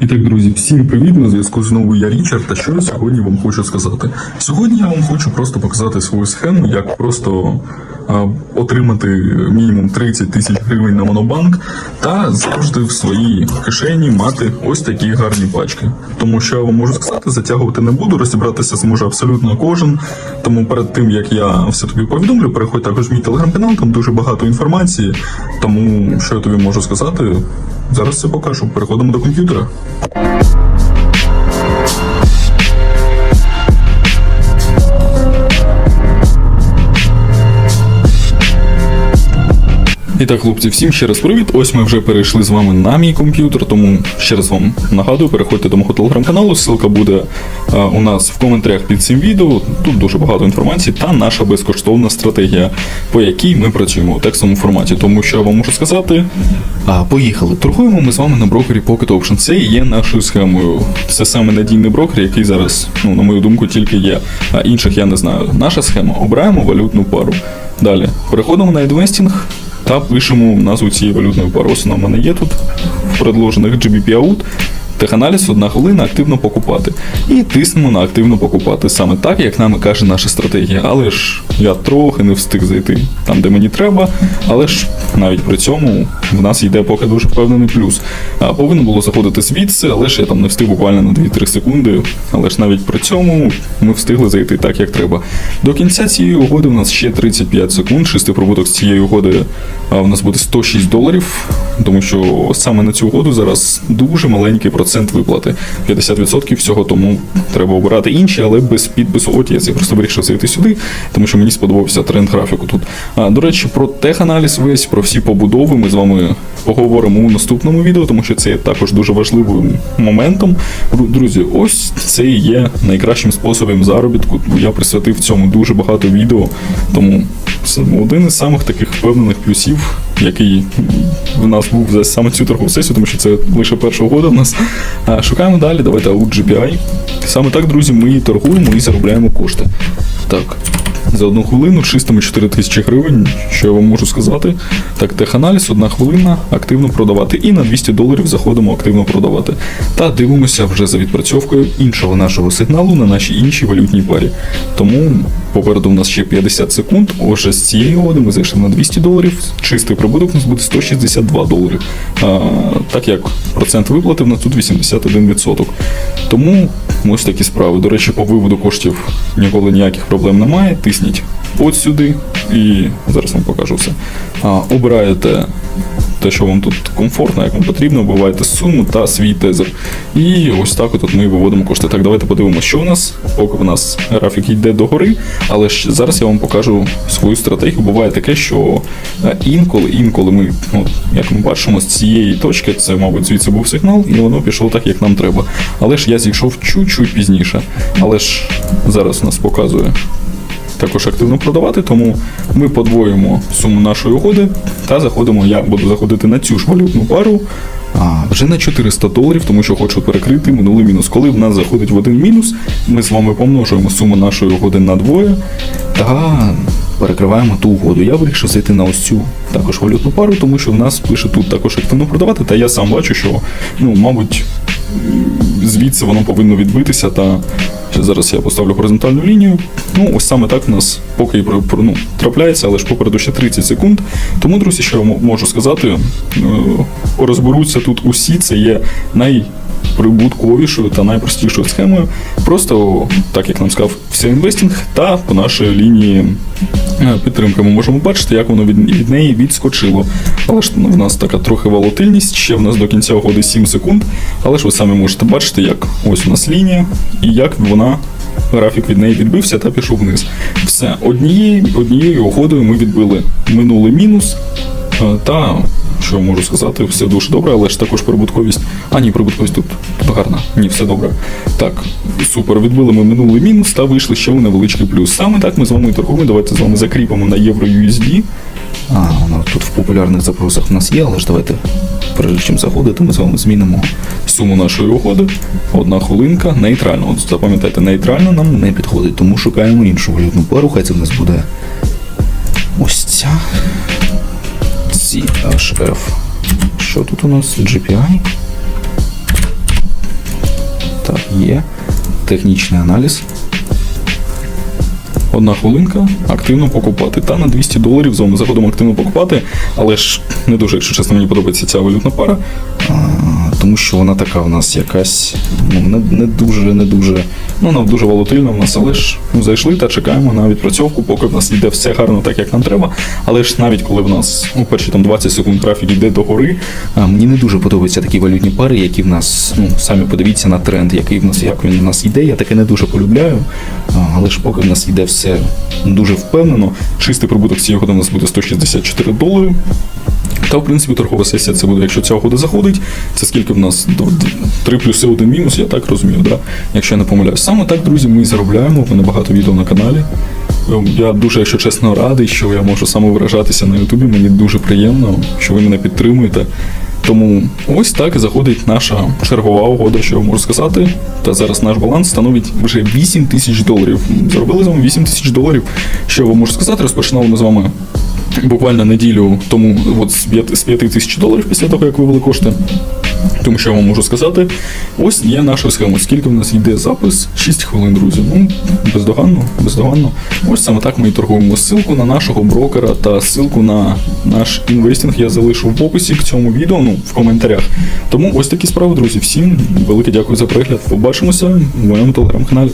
І так, друзі, всім привіт! На зв'язку знову я Річард. Та що я сьогодні вам хочу сказати? Сьогодні я вам хочу просто показати свою схему, як просто а, отримати мінімум 30 тисяч гривень на монобанк та завжди в своїй кишені мати ось такі гарні пачки. Тому що я вам можу сказати, затягувати не буду, розібратися зможе абсолютно кожен. Тому перед тим як я все тобі повідомлю, переходь також в мій телеграм-канал, там дуже багато інформації. Тому що я тобі можу сказати, зараз все покажу. Переходимо до комп'ютера. І так, хлопці, всім ще раз привіт. Ось ми вже перейшли з вами на мій комп'ютер, тому ще раз вам нагадую, переходьте до мого телеграм-каналу. Ссылка буде е, у нас в коментарях під цим відео. Тут дуже багато інформації та наша безкоштовна стратегія, по якій ми працюємо у текстовому форматі. Тому що я вам можу сказати. А, поїхали. Торгуємо ми з вами на брокері Pocket Option. Це є нашою схемою. Це саме надійний брокер, який зараз, ну, на мою думку, тільки є. А інших я не знаю. Наша схема. Обираємо валютну пару. Далі переходимо на інвестінг та пишемо назву цієї валютної пари. Вона в мене є тут в предложених GBP Out. Теханаліз одна хвилина активно покупати. І тиснемо на активно покупати саме так, як нам каже наша стратегія. Але ж я трохи не встиг зайти там, де мені треба. Але ж навіть при цьому в нас йде поки дуже впевнений плюс. А повинно було заходити звідси, але ж я там не встиг буквально на 2-3 секунди. Але ж навіть при цьому ми встигли зайти так, як треба. До кінця цієї угоди у нас ще 35 секунд. Чистий прибуток з цієї угоди а, у нас буде 106 доларів, тому що саме на цю угоду зараз дуже маленький процент виплати. 50% всього, тому треба обирати інші, але без підпису OTS. Я просто вирішив зайти сюди, тому що мені сподобався тренд графіку тут. А, до речі, про теханаліз весь, про всі побудови ми з вами поговоримо у наступному відео, тому що це є також дуже важливим моментом. Друзі, ось це і є найкращим способом заробітку. Я присвятив цьому дуже багато відео, тому один із самих таких впевнених плюсів, який в нас був за саме цю торгову сесію, тому що це лише перша угода в нас. А, Шукаємо далі, давайте аут GPI. Саме так, друзі, ми торгуємо і заробляємо кошти. Так. За одну хвилину чистимо 4 тисячі гривень, що я вам можу сказати. Так, теханаліз, одна хвилина, активно продавати. І на 200 доларів заходимо активно продавати. Та дивимося вже за відпрацьовкою іншого нашого сигналу на нашій іншій валютній парі. Тому попереду у нас ще 50 секунд. Отже, з цієї угоди ми зайшли на 200 доларів. Чистий прибуток у нас буде 162 долари. А, так як процент виплати в нас тут 81%. Тому ось такі справи. До речі, по виводу коштів ніколи ніяких проблем немає. Тисніть от сюди і зараз вам покажу все. Обираєте те, що вам тут комфортно, як вам потрібно, вбиваєте суму та свій тезер. І ось так от ми виводимо кошти. Так, давайте подивимося, що у нас. Поки в нас графік йде догори, але ж зараз я вам покажу свою стратегію. Буває таке, що е, інколи, інколи ми, от, як ми бачимо, з цієї точки, це, мабуть, звідси був сигнал, і воно пішло так, як нам треба. Але ж я зійшов чуть-чуть пізніше. Але ж зараз нас показує також активно продавати, тому ми подвоїмо суму нашої угоди та заходимо. Я буду заходити на цю ж валютну пару. А, вже на 400 доларів, тому що хочу перекрити минулий мінус. Коли в нас заходить в один мінус, ми з вами помножуємо суму нашої угоди на двоє та перекриваємо ту угоду. Я вирішив зайти на ось цю також валютну пару, тому що в нас пише тут також активно продавати, та я сам бачу, що ну, мабуть, звідси воно повинно відбитися. Та ще зараз я поставлю горизонтальну лінію. Ну, ось саме так в нас поки і ну, трапляється, але ж попереду ще 30 секунд. Тому, друзі, що я можу сказати, е, розберуться тут усі. Це є най. Прибутковішою та найпростішою схемою, просто так як нам сказав вся інвестинг, та по нашій лінії е, підтримки ми можемо бачити, як воно від, від неї відскочило. Але ж в нас така трохи волатильність, ще в нас до кінця угоди 7 секунд. Але ж ви самі можете бачити, як ось у нас лінія і як вона. Графік від неї відбився та пішов вниз. Все, однією, однією угодою ми відбили минулий мінус. е, Та що можу сказати, все дуже добре, але ж також прибутковість. А ні, прибутковість тут, гарна. Ні, все добре. Так, супер. Відбили ми минулий мінус та вийшли ще в невеличкий плюс. Саме так ми з вами торгуємо. Давайте з вами закріпимо на євро USD. А, воно тут в популярних запросах в нас є, але ж давайте, перед чим заходити, ми з вами змінимо суму нашої угоди. Одна хвилинка, нейтрально. От запам'ятайте, нейтрально нам не підходить, тому шукаємо іншу валютну пару. Хай це в нас буде ось ця. CHF. Що тут у нас? GPI? Так, є. Технічний аналіз. Одна хвилинка активно покупати. Та на 200 доларів з вами заходимо активно покупати, але ж не дуже, якщо чесно, мені подобається ця валютна пара, тому що вона така у нас якась ну, не, не дуже, не дуже, ну вона дуже волатильна в нас, але ж ну, зайшли та чекаємо на відпрацьовку, поки в нас йде все гарно так, як нам треба. Але ж навіть коли в нас ну, перші там 20 секунд графік йде до гори, а, мені не дуже подобаються такі валютні пари, які в нас, ну самі подивіться на тренд, який в нас, як він в нас йде. Я таке не дуже полюбляю. Але ж поки в нас йде все дуже впевнено, чистий прибуток цієї угоди у нас буде 164 долари. Та, в принципі, торгова сесія це буде, якщо ця угода заходить, це скільки в нас Д- д- плюси, один мінус, я так розумію, да? якщо я не помиляюсь. Саме так, друзі, ми заробляємо. В мене багато відео на каналі. Ем, Я дуже, якщо чесно, радий, що я можу самовиражатися на Ютубі. Мені дуже приємно, що ви мене підтримуєте. Тому ось так і заходить наша чергова угода, що я можу сказати. Та зараз наш баланс становить вже 8 тисяч доларів. Заробили з вами 8 тисяч доларів. Що я вам можу сказати? Розпочинали ми з вами буквально неділю тому от з 5, з 5 тисяч доларів після того, як вивели кошти. Тому що я вам можу сказати, ось є наша схема. Скільки в нас йде запис? 6 хвилин, друзі. Ну, бездоганно, бездоганно. Ось саме так ми і торгуємо. Ссылку на нашого брокера та ссылку на наш інвестинг я залишу в описі к цьому відео, ну, в коментарях. Тому ось такі справи, друзі. Всім велике дякую за перегляд. Побачимося в моєму телеграм-каналі.